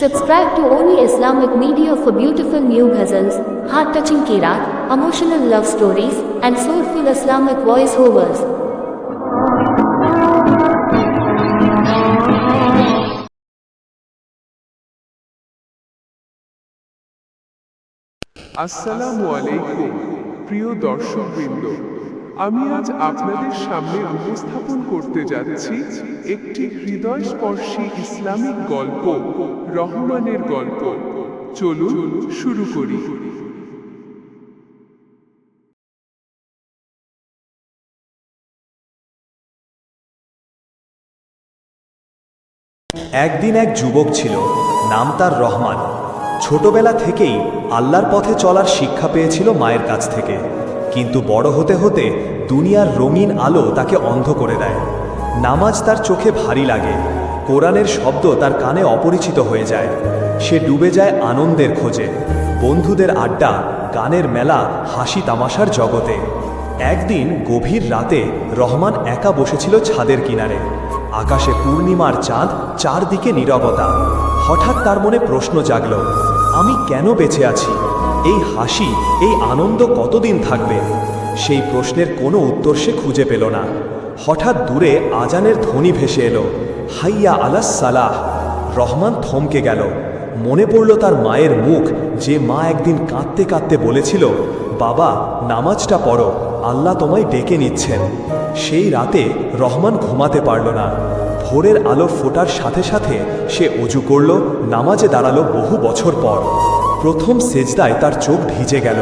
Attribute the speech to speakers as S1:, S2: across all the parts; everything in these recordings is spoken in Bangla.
S1: Subscribe to Only Islamic Media for beautiful new ghazals, heart-touching kirat, emotional love stories, and soulful Islamic voice-overs.
S2: আসসালামু আলাইকুম প্রিয় দর্শকবৃন্দ আমি আজ আপনাদের সামনে উপস্থাপন করতে যাচ্ছি একটি হৃদয়স্পর্শী ইসলামিক গল্প, রহমানের গল্প। চলুন শুরু করি।
S3: একদিন এক যুবক ছিল, নাম তার রহমান। ছোটবেলা থেকেই আল্লাহর পথে চলার শিক্ষা পেয়েছিল মায়ের কাছ থেকে। কিন্তু বড় হতে হতে দুনিয়ার রঙিন আলো তাকে অন্ধ করে দেয়। নামাজ তার চোখে ভারী লাগে। কোরআনের শব্দ তার কানে অপরিচিত হয়ে যায়। সে ডুবে যায় আনন্দের খোঁজে। বন্ধুদের আড্ডা, গানের মেলা, হাসি তামাশার জগতে। একদিন গভীর রাতে রহমান একা বসেছিল ছাদের কিনারে। আকাশে পূর্ণিমার চাঁদ চারদিকে নীরবতা। হঠাৎ তার মনে প্রশ্ন জাগল, আমি কেন বেঁচে আছি? এই হাসি, এই আনন্দ কতদিন থাকবে? সেই প্রশ্নের কোনো উত্তর সে খুঁজে পেল না। হঠাৎ দূরে আজানের ধ্বনি ভেসে এলো। হাইয়া আলাস সালাহ। রহমান থমকে গেল। মনে পড়ল তার মায়ের মুখ, যে মা একদিন কাঁদতে কাঁদতে বলেছিল, বাবা, নামাজটা পড়ো, আল্লাহ তোমায় ডেকে নিচ্ছেন। সেই রাতে রহমান ঘুমাতে পারল না। ভোরের আলো ফোটার সাথে সাথে সে অজু করল, নামাজে দাঁড়াল বহু বছর পর। প্রথম সেজদায় তার চোখ ভিজে গেল।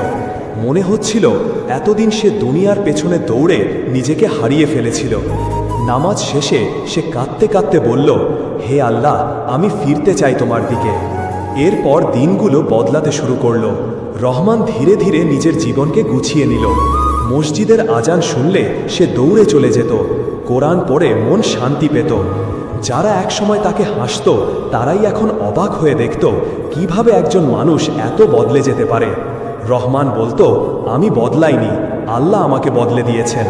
S3: মনে হচ্ছিল এতদিন সে দুনিয়ার পেছনে দৌড়ে নিজেকে হারিয়ে ফেলেছিল। নামাজ শেষে সে কাঁদতে কাঁদতে বলল, হে আল্লাহ, আমি ফিরতে চাই তোমার দিকে। এরপর দিনগুলো বদলাতে শুরু করল। রহমান ধীরে ধীরে নিজের জীবনকে গুছিয়ে নিল। মসজিদের আজান শুনলে সে দৌড়ে চলে যেত। কোরআন পড়ে মন শান্তি পেত। যারা একসময় তাকে হাসত, তারাই এখন অবাক হয়ে দেখত, কীভাবে একজন মানুষ এত বদলে যেতে পারে। রহমান বলতো, আমি বদলাইনি, আল্লাহ আমাকে বদলে দিয়েছেন।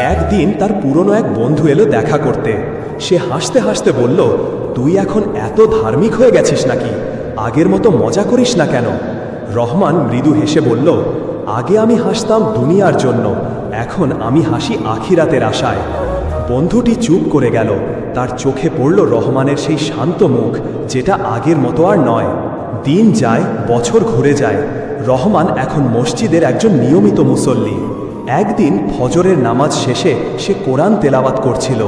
S3: একদিন তার পুরনো এক বন্ধু এলো দেখা করতে। সে হাসতে হাসতে বলল, তুই এখন এত ধার্মিক হয়ে গেছিস নাকি? আগের মতো মজা করিস না কেন? রহমান মৃদু হেসে বলল, আগে আমি হাসতাম দুনিয়ার জন্য, এখন আমি হাসি আখিরাতের আশায়। বন্ধুটি চুপ করে গেল। তার চোখে পড়ল রহমানের সেই শান্ত মুখ, যেটা আগের মতো আর নয়। দিন যায়, বছর ঘুরে যায়। রহমান এখন মসজিদের একজন নিয়মিত মুসল্লি। একদিন ফজরের নামাজ শেষে সে কোরআন তেলাওয়াত করছিল।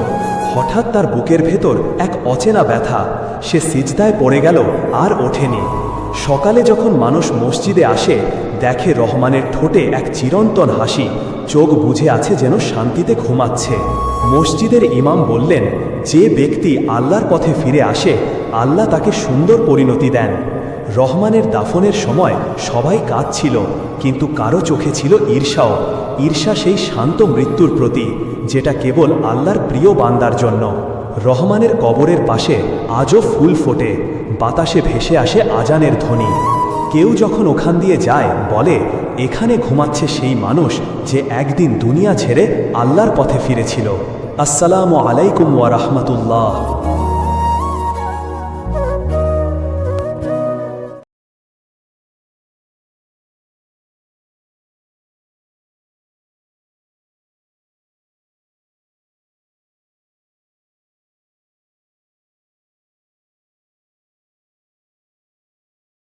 S3: হঠাৎ তার বুকের ভেতর এক অচেনা ব্যথা। সে সিজদায় পড়ে গেল, আর ওঠেনি। সকালে যখন মানুষ মসজিদে আসে, দেখে রহমানের ঠোঁটে এক চিরন্তন হাসি। চোখ বুঝে আছে যেন শান্তিতে ঘুমাচ্ছে। মসজিদের ইমাম বললেন, যে ব্যক্তি আল্লাহর পথে ফিরে আসে, আল্লাহ তাকে সুন্দর পরিণতি দেন। রহমানের দাফনের সময় সবাই কাঁদছিল, কিন্তু কারও চোখে ছিল ঈর্ষাও। ঈর্ষা সেই শান্ত মৃত্যুর প্রতি যেটা কেবল আল্লাহর প্রিয় বান্দার জন্য। রহমানের কবরের পাশে আজও ফুল ফোটে, বাতাসে ভেসে আসে আজানের ধ্বনি। কেউ যখন ওখান দিয়ে যায়, বলে, এখানে ঘুমাচ্ছে সেই মানুষ যে একদিন দুনিয়া ছেড়ে আল্লাহর পথে ফিরেছিল। আসসালামু আলাইকুম ওয়া রাহমাতুল্লাহ।